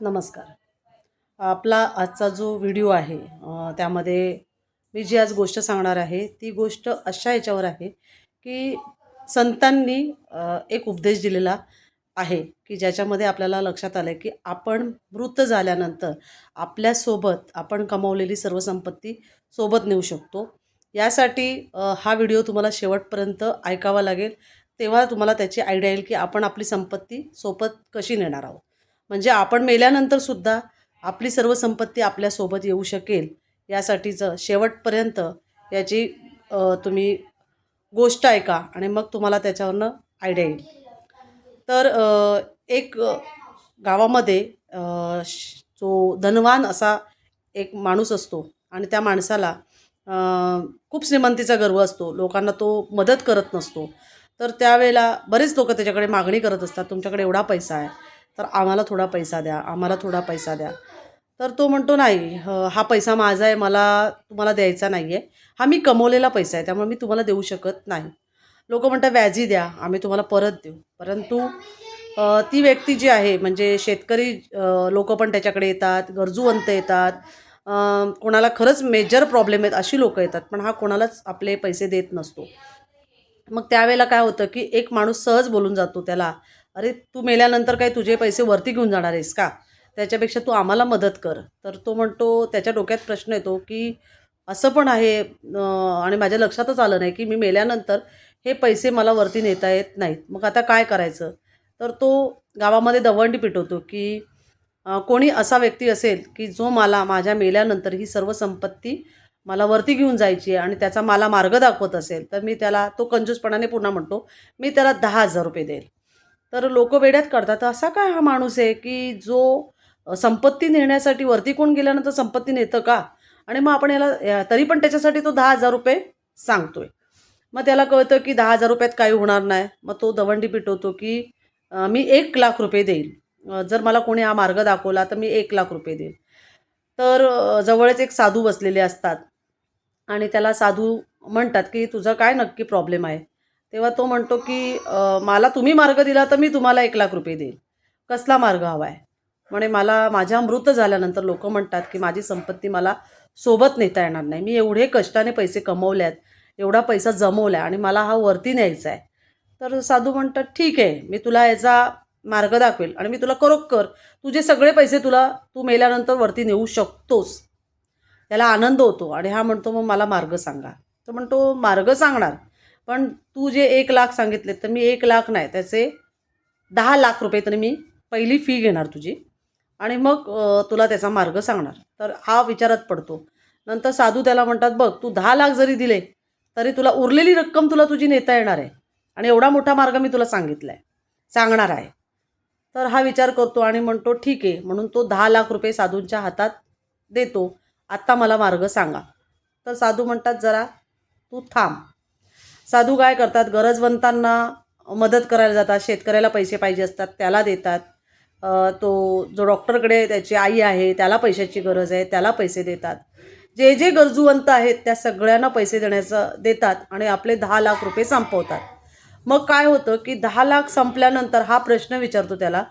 नमस्कार. आपला आजचा जो व्हिडिओ आहे त्यामध्ये मी जी आज गोष्ट सांगणार आहे ती गोष्ट अशा याच्यावर आहे की संतांनी एक उपदेश दिलेला आहे की ज्याच्यामध्ये आपल्याला लक्षात आलं आहे की आपण मृत झाल्यानंतर आपल्यासोबत आपण कमावलेली सर्व संपत्ती सोबत नेऊ शकतो. यासाठी हा व्हिडिओ तुम्हाला शेवटपर्यंत ऐकावा लागेल. तेव्हा तुम्हाला त्याची आयडिया येईल की आपण आपली संपत्ती सोबत कशी नेणार आहोत. म्हणजे आपण मेल्यानंतर सुद्धा आपली सर्व संपत्ती आपल्यासोबत येऊ शकेल यासाठीचं शेवटपर्यंत याची तुम्ही गोष्ट ऐका आणि मग तुम्हाला त्याच्यावरनं आयडिया येईल. तर एक गावामध्ये श- जो धनवान असा एक माणूस असतो आणि त्या माणसाला खूप श्रीमंतीचा गर्व असतो. लोकांना तो मदत करत नसतो. तर त्यावेळेला बरेच लोक त्याच्याकडे मागणी करत असतात तुमच्याकडे एवढा पैसा आहे. तर आम्हाला थोडा पैसा द्या आम्हाला थोडा पैसा द्या. तर तो म्हणतो नाही हा पैसा माझा आहे मला तुम्हाला द्यायचा नाही आहे हा मी कमवलेला पैसा आहे त्यामुळे मी तुम्हाला देऊ शकत नाही. लोक म्हणतात व्याजी द्या आम्ही तुम्हाला परत देऊ. परंतु ती व्यक्ती जी आहे म्हणजे शेतकरी लोक पण त्याच्याकडे येतात गरजूवंत येतात कोणाला खरंच मेजर प्रॉब्लेम आहेत अशी लोकं येतात पण हा कोणालाच आपले पैसे देत नसतो. मग त्यावेळेला काय होतं की एक माणूस सहज बोलून जातो त्याला अरे तू मेल्यानंतर काय तुझे पैसे वरती घेऊन जाणार आहेस का? त्याच्यापेक्षा तू आम्हाला मदत कर. तर तो म्हणतो त्याच्या डोक्यात प्रश्न येतो की असं पण आहे आणि माझ्या लक्षातच आलं नाही की मी मेल्यानंतर हे पैसे मला वरती नेता येत नाहीत. मग आता काय करायचं? तर तो गावामध्ये दवंडी पिटवतो की कोणी असा व्यक्ती असेल की जो मला माझ्या मेल्यानंतर ही सर्व संपत्ती मला वरती घेऊन जायची आहे आणि त्याचा मला मार्ग दाखवत असेल तर मी त्याला तो कंजूसपणाने पुन्हा म्हणतो मी त्याला दहा हजार रुपये देईल. तर लोक वेड्यात करतात असा काय हा माणूस आहे की जो संपत्ती नेण्यासाठी वरती कोण गेल्यानंतर संपत्ती नेतं का? आणि मग आपण याला या- तरी पण त्याच्यासाठी तो दहा हजार रुपये सांगतोय. मग त्याला कळतं की दहा हजार रुपयात काही होणार नाही. मग तो दवंडी पिटवतो की मी एक लाख रुपये देईल. जर मला कोणी हा मार्ग दाखवला तर मी एक लाख रुपये देईल. तर जवळच एक साधू बसलेले असतात. आणि त्याला साधू म्हणतात की तुझा काय नक्की प्रॉब्लेम आहे? तेव्हा तो म्हणतो की मला तुम्ही मार्ग दिला तर मी तुम्हाला एक लाख रुपये देईल. कसला मार्ग हवा आहे म्हणे मला माझ्या मृत झाल्यानंतर लोक म्हणतात की माझी संपत्ती मला सोबत नेता येणार नाही. मी एवढे कष्टाने पैसे कमवल्यात एवढा पैसा जमवला आणि मला हा वरती न्यायचा आहे. तर साधू म्हणतात ठीक आहे मी तुला याचा मार्ग दाखवेल आणि मी तुला करोक्कर तुझे सगळे पैसे तुला तू मेल्यानंतर वरती नेऊ शकतोस. त्याला आनंद होतो आणि हा म्हणतो मग मला मार्ग सांगा. तर म्हणतो मार्ग सांगणार. पण तू जे एक लाख सांगितले तर मी एक लाख नाही त्याचे दहा लाख रुपये तरी मी पहिली फी घेणार तुझी. आणि मग तुला त्याचा मार्ग सांगणार. तर हा विचारात पडतो. नंतर साधू त्याला म्हणतात बघ तू दहा लाख जरी दिले तरी तुला उरलेली रक्कम तुला तुझी नेता येणार आहे. आणि एवढा मोठा मार्ग मी तुला सांगितला आहे सांगणार आहे. तर हा विचार करतो आणि म्हणतो ठीक आहे. म्हणून तो दहा लाख रुपये साधूंच्या हातात देतो. आत्ता मला मार्ग सांगा. तर साधू म्हणतात जरा तू थांब. साधू काय करतात? गरजवंतांना मदत करायला जातात. शेतकऱ्याला पैसे पाहिजे असतात त्याला देतात. तो जो डॉक्टरकडे त्याची आई आहे त्याला पैशाची गरज आहे त्याला पैसे देतात. जे जे गरजूवंत आहेत त्या सगळ्यांना पैसे देण्याचं देतात आणि आपले दहा लाख रुपये संपवतात. मग काय होतं की दहा लाख संपल्यानंतर हा प्रश्न विचारतो त्याला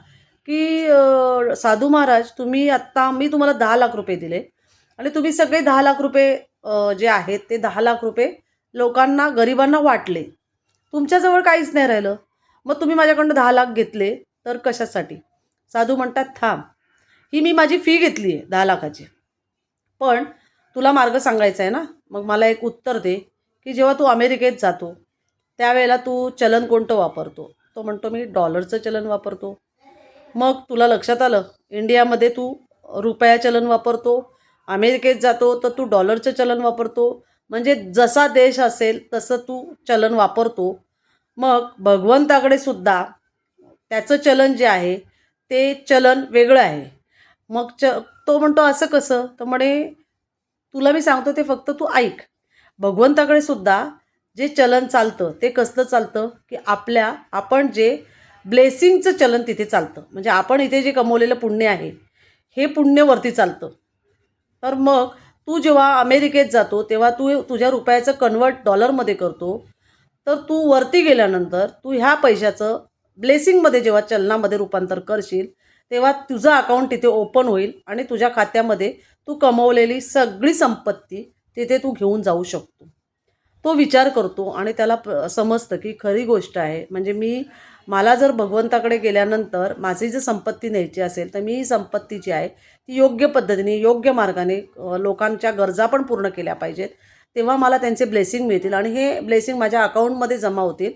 की साधू महाराज तुम्ही आत्ता मी तुम्हाला दहा लाख रुपये दिले आणि तुम्ही सगळे दहा लाख रुपये जे आहेत ते दहा लाख रुपये लोकांना गरिबांना वाटले. तुमच्याजवळ काहीच नाही राहिलं. मग तुम्ही माझ्याकडनं दहा लाख घेतले तर कशासाठी? साधू म्हणतात थांब. ही मी माझी फी घेतली आहे दहा लाखाची. पण तुला मार्ग सांगायचा आहे ना? मग मला एक उत्तर दे की जेव्हा तू अमेरिकेत जातो त्यावेळेला तू चलन कोणतं वापरतो? तो म्हणतो मी डॉलरचं चलन वापरतो. मग तुला लक्षात आलं? इंडियामध्ये तू रुपया चलन वापरतो अमेरिकेत जातो तर तू डॉलरचं चलन वापरतो म्हणजे जसा देश असेल तसं तू चलन वापरतो. मग भगवंताकडे सुद्धा त्याचं चलन जे आहे ते चलन वेगळं आहे. मग च तो म्हणतो असं कसं? तर म्हणे तुला मी सांगतो ते फक्त तू ऐक. भगवंताकडे सुद्धा जे चलन चालतं ते कसलं चालतं? की आपल्या आपण जे ब्लेसिंगचं चलन तिथे चालतं. म्हणजे आपण इथे जे कमवलेलं पुण्य आहे हे पुण्य वरती चालतं. तर मग तू जेव्हा अमेरिकेत जातो तेव्हा तू तुझ्या रुपयाचं कन्वर्ट डॉलरमध्ये करतो. तर तू वरती गेल्यानंतर तू ह्या पैशाचं ब्लेसिंगमध्ये जेव्हा चलनामध्ये रूपांतर करशील तेव्हा तुझं अकाउंट तिथे ओपन होईल आणि तुझ्या खात्यामध्ये तू कमवलेली सगळी संपत्ती तिथे तू घेऊन जाऊ शकतो. तो विचार करतो आणि त्याला प समजतं की खरी गोष्ट आहे. म्हणजे मी मला जर भगवंताकडे गेल्यानंतर माझी जर संपत्ती न्यायची असेल तर मी ही संपत्ती जी आहे ती योग्य पद्धतीने योग्य मार्गाने लोकांच्या गरजा पण पूर्ण केल्या पाहिजेत. तेव्हा मला त्यांचे ब्लेसिंग मिळतील आणि हे ब्लेसिंग माझ्या अकाउंटमध्ये जमा होतील.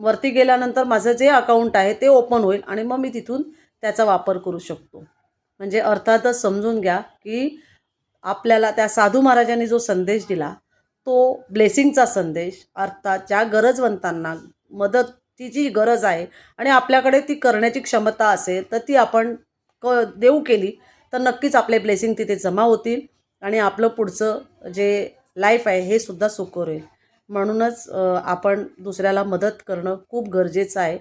वरती गेल्यानंतर माझं जे अकाउंट आहे ते ओपन होईल आणि मग मी तिथून त्याचा वापर करू शकतो. म्हणजे अर्थातच समजून घ्या की आपल्याला त्या साधू महाराजांनी जो संदेश दिला तो ब्लेसिंगचा संदेश अर्थात ज्या गरजवंतांना मदत मदतीची गरज आहे आणि आपल्याकडे ती करण्याची क्षमता असेल तर ती आपण क देऊ केली तर नक्कीच आपले ब्लेसिंग तिथे जमा होतील आणि आपलं पुढचं जे लाईफ आहे हे सुद्धा सुकर होईल. म्हणूनच आपण दुसऱ्याला मदत करणं खूप गरजेचं आहे.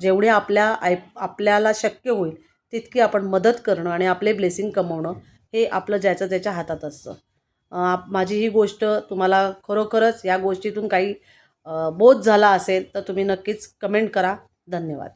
जेवढे आपल्या आय आपल्याला शक्य होईल तितकी आपण मदत करणं आणि आपले ब्लेसिंग कमवणं हे आपलं ज्याचं त्याच्या हातात असतं. आप- माझी ही गोष्ट तुम्हाला खरोखरच या गोष्टीतून काही बोध झाला असेल तर तुम्ही नक्कीच कमेंट करा. धन्यवाद.